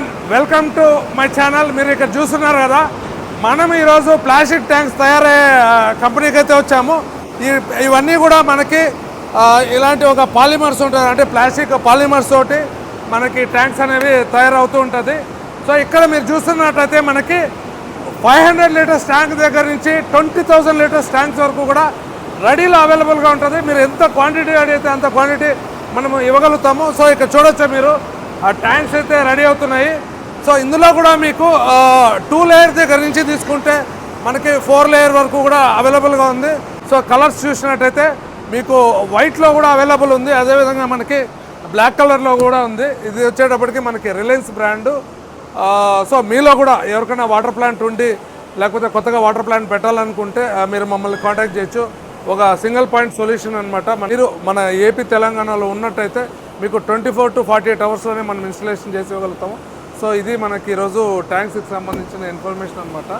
Everyone welcome to my channel మీరు ఇక్కడ చూస్తున్నారు కదా మనం ఈరోజు ప్లాస్టిక్ ట్యాంక్స్ తయారయ్యే కంపెనీకి అయితే వచ్చాము. ఇవన్నీ కూడా మనకి ఇలాంటి ఒక పాలిమర్స్ ఉంటుంది అంటే ప్లాస్టిక్ పాలిమర్స్ తోటి మనకి ట్యాంక్స్ అనేవి తయారవుతూ ఉంటుంది. సో ఇక్కడ మీరు చూస్తున్నట్టయితే మనకి ఫైవ్ హండ్రెడ్ లీటర్స్ ట్యాంక్ దగ్గర నుంచి ట్వంటీ థౌజండ్ లీటర్స్ ట్యాంక్స్ వరకు కూడా రెడీలో అవైలబుల్గా ఉంటుంది. మీరు ఎంత క్వాంటిటీ అడిగితే అంత క్వాంటిటీ మనము ఇవ్వగలుగుతాము. సో ఇక్కడ చూడొచ్చు మీరు. ట్యాంక్స్ అయితే రెడీ అవుతున్నాయి. సో ఇందులో కూడా మీకు టూ లేయర్ దగ్గర నుంచి తీసుకుంటే మనకి ఫోర్ లేయర్ వరకు కూడా అవైలబుల్గా ఉంది. సో కలర్స్ చూసినట్టయితే మీకు వైట్లో కూడా అవైలబుల్ ఉంది. అదేవిధంగా మనకి బ్లాక్ కలర్లో కూడా ఉంది. ఇది వచ్చేటప్పటికి మనకి రిలయన్స్ బ్రాండు. సో మీలో కూడా ఎవరికైనా వాటర్ ప్లాంట్ ఉండి లేకపోతే కొత్తగా వాటర్ ప్లాంట్ పెట్టాలనుకుంటే మీరు మమ్మల్ని కాంటాక్ట్ చేయొచ్చు. ఒక సింగిల్ పాయింట్ సొల్యూషన్ అనమాట మీరు మన ఏపీ తెలంగాణలో ఉన్నట్టయితే మీకు twenty four to forty eight అవర్స్లోనే మనం ఇన్స్టలేషన్ చేసి ఇవ్వగలుగుతాము. సో ఇది మనకి ఈరోజు ట్యాంక్స్కి సంబంధించిన ఇన్ఫర్మేషన్ అనమాట